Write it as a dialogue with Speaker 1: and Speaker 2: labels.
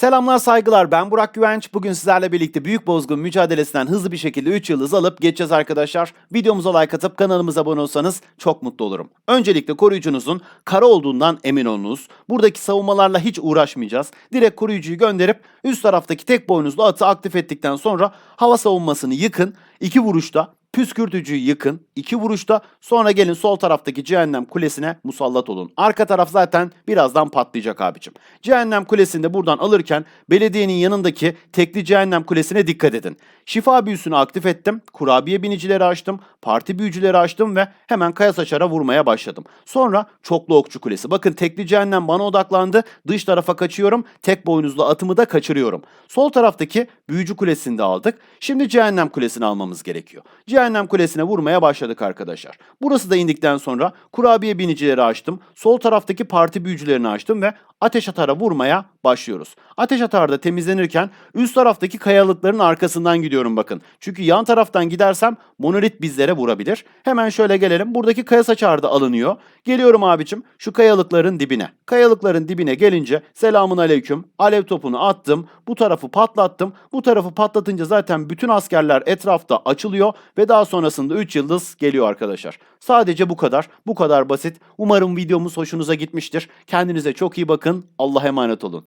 Speaker 1: Selamlar saygılar ben Burak Güvenç. Bugün sizlerle birlikte Büyük Bozgun mücadelesinden hızlı bir şekilde 3 yıldız alıp geçeceğiz arkadaşlar. Videomuza like atıp kanalımıza abone olsanız çok mutlu olurum. Öncelikle koruyucunuzun kara olduğundan emin olunuz. Buradaki savunmalarla hiç uğraşmayacağız. Direkt koruyucuyu gönderip üst taraftaki tek boynuzlu atı aktif ettikten sonra hava savunmasını yıkın. İki vuruşta püskürtücüyü yıkın. iki vuruşta sonra gelin sol taraftaki cehennem kulesine musallat olun. Arka taraf zaten birazdan patlayacak abicim. Cehennem kulesinde buradan alırken belediyenin yanındaki tekli cehennem kulesine dikkat edin. Şifa büyüsünü aktif ettim. Kurabiye binicileri açtım. Parti büyücüleri açtım ve hemen kaya saçara vurmaya başladım. Sonra çoklu okçu kulesi. Bakın tekli cehennem bana odaklandı. Dış tarafa kaçıyorum. Tek boynuzlu atımı da kaçırıyorum. Sol taraftaki büyücü kulesini de aldık. Şimdi cehennem kulesini almamız gerekiyor. Cehennem kulesine vurmaya başladık arkadaşlar. Burası da indikten sonra kurabiye binicileri açtım. Sol taraftaki parti büyücülerini açtım ve ateş atara vurmaya başlıyoruz. Ateş atarda temizlenirken üst taraftaki kayalıkların arkasından gidiyorum bakın. Çünkü yan taraftan gidersem monolit bizlere vurabilir. Hemen şöyle gelelim. Buradaki kaya saçar da alınıyor. Geliyorum abicim şu kayalıkların dibine. Kayalıkların dibine gelince selamun aleyküm. Alev topunu attım. Bu tarafı patlattım. Bu tarafı patlatınca zaten bütün askerler etrafta açılıyor ve daha sonrasında 3 yıldız geliyor arkadaşlar. Sadece bu kadar. Bu kadar basit. Umarım videomuz hoşunuza gitmiştir. Kendinize çok iyi bakın. Allah'a emanet olun.